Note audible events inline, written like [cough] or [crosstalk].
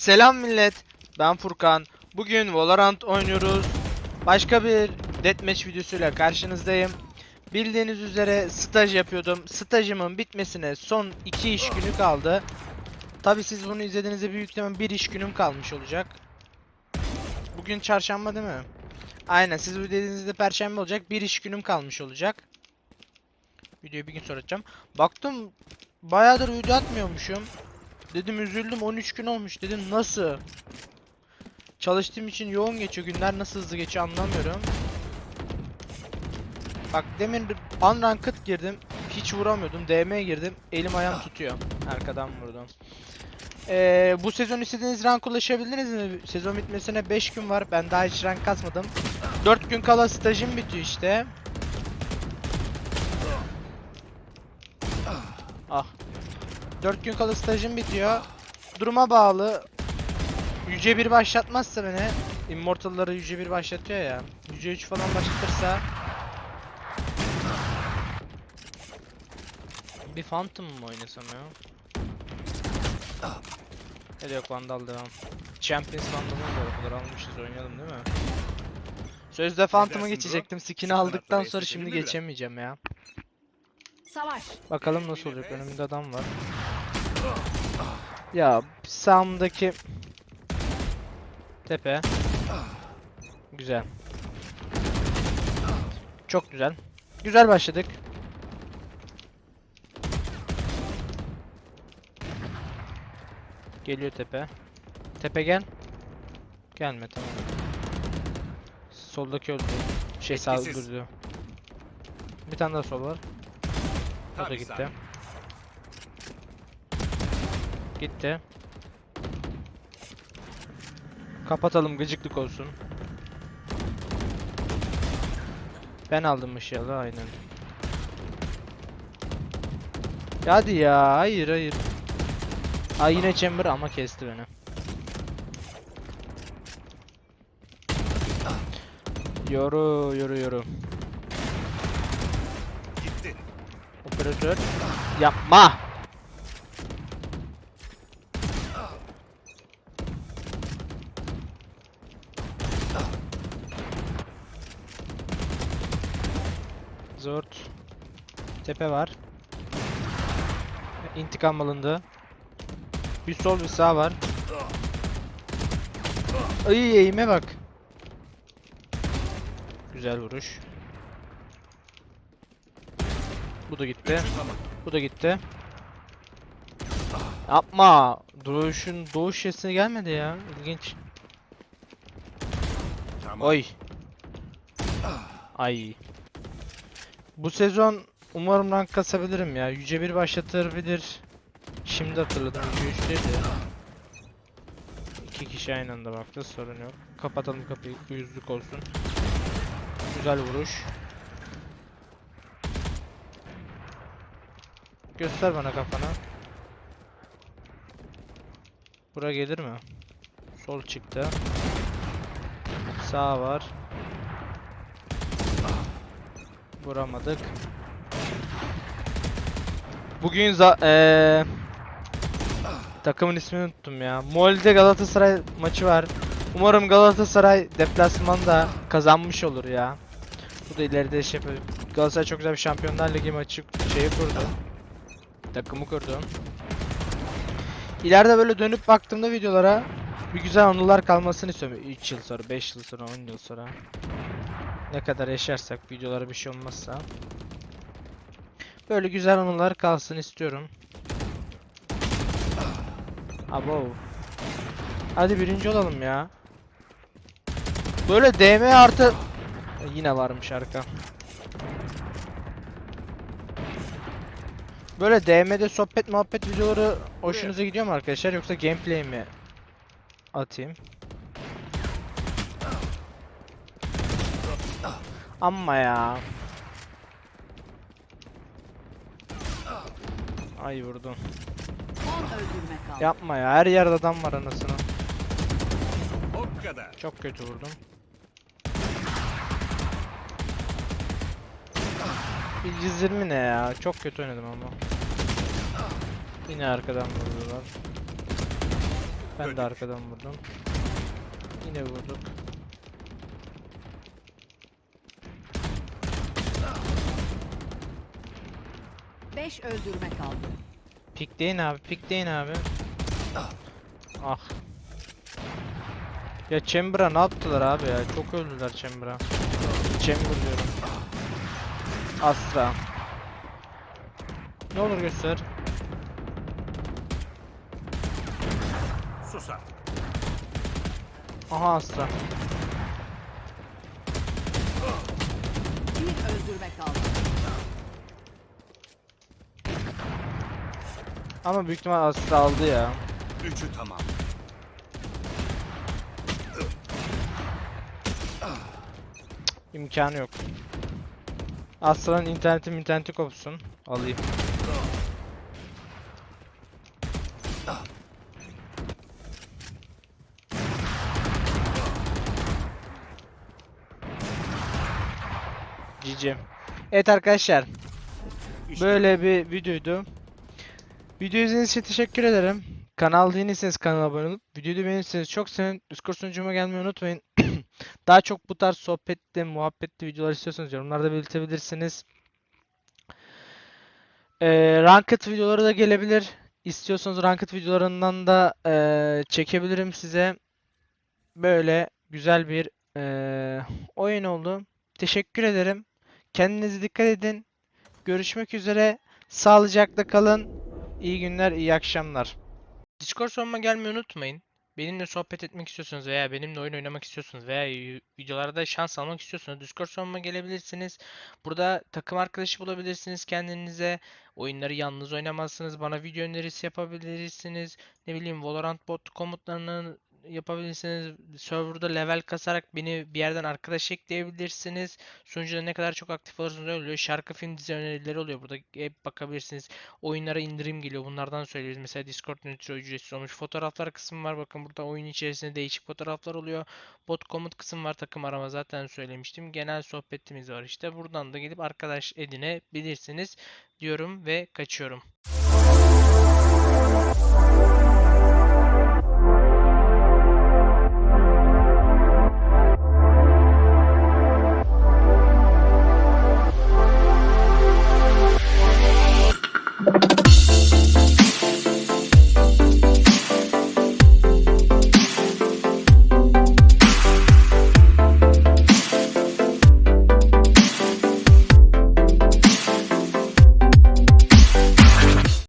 Selam millet. Ben Furkan. Bugün Valorant oynuyoruz. Başka bir deathmatch videosuyla karşınızdayım. Bildiğiniz üzere staj yapıyordum. Stajımın bitmesine son 2 iş günü kaldı. Tabi siz bunu izlediğinizde büyük ihtimal bir iş günüm kalmış olacak. Bugün çarşamba değil mi? Aynen siz bu dediğinizde perşembe olacak. Bir iş günüm kalmış olacak. Videoyu bir gün sonra atacağım. Baktım bayağıdır video atmıyormuşum. Dedim üzüldüm 13 gün olmuş dedim nasıl? Çalıştığım için yoğun geçiyor günler nasıl hızlı geçiyor anlamıyorum. Bak demin unranked girdim hiç vuramıyordum DM girdim elim ayağım tutuyor arkadan vurdum. Ee, bu sezon istediğiniz rank ulaşabildiniz mi? Sezon bitmesine 5 gün var ben daha hiç rank kasmadım. 4 gün kala stajım bitiyor işte. Ah 4 gün kala stajım bitiyor. Duruma bağlı. Yüce bir başlatmazsa beni Immortal'ları Yüce bir başlatıyor ya. Yüce 3 falan başlatırsa Bir Phantom mu oynasam ya? Ya da yok Vandal devam. Champions Vandal'ı da o kadar almışız oynayalım değil mi? Sözde Phantom'a geçecektim. Skin'i aldıktan sonra şimdi geçemeyeceğim ya. Savaş. Bakalım nasıl olacak. Önümde adam var. Ya sağımdaki tepe. Güzel. Çok güzel. Güzel başladık. Geliyor tepe. Tepe gel. Gelme tamam. Soldaki öldü. Şey sağ öldürdü. Bir tane daha sol var. O da gitti. Gitti. Kapatalım gıcıklık olsun. Ben aldım ışığı aynen. Hadi ya hayır hayır. Ay yine chamber ama kesti beni. Yoru yoru yoru. Gitti. Operatör yapma. Zort. Tepe var. İntikam alındı. Bir sol bir sağ var. Ay eğime bak. Güzel vuruş. Bu da gitti. Bu da gitti. Yapma. Doğuş'un doğuş sesine gelmedi ya. İlginç. Oy. Ay. Bu sezon umarım rank kasabilirim ya. Yüce bir başlatabilir. Şimdi hatırladım. Yüce 3'teydi. İki kişi aynı anda baktı. Sorun yok. Kapatalım kapıyı. Yüzlük olsun. Güzel vuruş. Göster bana kafanı. Bura gelir mi? Sol çıktı. Sağ var. Vuramadık. Bugün za eee takımın ismini unuttum ya. Molde Galatasaray maçı var. Umarım Galatasaray deplasmanda kazanmış olur ya. Bu da ileride şey yapıyor. Galatasaray çok güzel bir Şampiyonlar Ligi maçı şeyi kurdu. Takımı kurdu. İleride böyle dönüp baktığımda videolara bir güzel anılar kalmasını istiyorum. 3 yıl sonra, 5 yıl sonra, 10 yıl sonra. Ne kadar yaşarsak videolara bir şey olmazsa. Böyle güzel anılar kalsın istiyorum. Abo. Hadi birinci olalım ya. Böyle DM artı yine varmış arka. Böyle DM'de sohbet muhabbet videoları hoşunuza gidiyor mu arkadaşlar yoksa gameplay mi atayım? Amma ya. Ay kaldı. Yapma ya her yerde adam var anasını. O kadar. Çok kötü vurdum. Bir 120 ne ya? Çok kötü oynadım ama. Yine arkadan vurdular. Ben de arkadan vurdum. Yine vurduk. Beş öldürme kaldı. Pikleyin abi, pikleyin abi. Ah. Ya Chamber'a ne yaptılar abi ya? Çok öldüler Chamber'a. Chamber diyorum. Astra. Ne olur göster. Sus artık. Aha Astra. Bir öldürme kaldı. Ama büyük ihtimal Astra aldı ya. Üçü tamam. İmkanı yok. Astra'nın interneti interneti kopsun. Alayım. GG. Evet arkadaşlar. Böyle bir videoydu. Video izlediğiniz için teşekkür ederim. Kanal değilseniz kanala abone olup videoyu beğenirseniz çok sevinirim. Discord sunucuma gelmeyi unutmayın. [coughs] Daha çok bu tarz sohbetli, muhabbetli videolar istiyorsanız yorumlarda belirtebilirsiniz. Ee, Ranked videoları da gelebilir. İstiyorsanız Ranked videolarından da eee, çekebilirim size. Böyle güzel bir eee, oyun oldu. Teşekkür ederim. Kendinize dikkat edin. Görüşmek üzere. Sağlıcakla kalın. İyi günler, iyi akşamlar. Discord sonuma gelmeyi unutmayın. Benimle sohbet etmek istiyorsanız veya benimle oyun oynamak istiyorsanız veya videolarda şans almak istiyorsanız Discord sonuma gelebilirsiniz. Burada takım arkadaşı bulabilirsiniz kendinize. Oyunları yalnız oynamazsınız. Bana video önerisi yapabilirsiniz. Ne bileyim Valorant bot komutlarını yapabilirsiniz. Serverda level kasarak beni bir yerden arkadaş ekleyebilirsiniz. Sunucuda ne kadar çok aktif olursanız öyle oluyor. Şarkı, film, dizi önerileri oluyor. Burada hep bakabilirsiniz. Oyunlara indirim geliyor. Bunlardan söylüyoruz. Mesela Discord Nitro ücretsiz olmuş. Fotoğraflar kısmı var. Bakın burada oyun içerisinde değişik fotoğraflar oluyor. Bot komut kısım var. Takım arama zaten söylemiştim. Genel sohbetimiz var işte. Buradan da gelip arkadaş edinebilirsiniz diyorum ve kaçıyorum.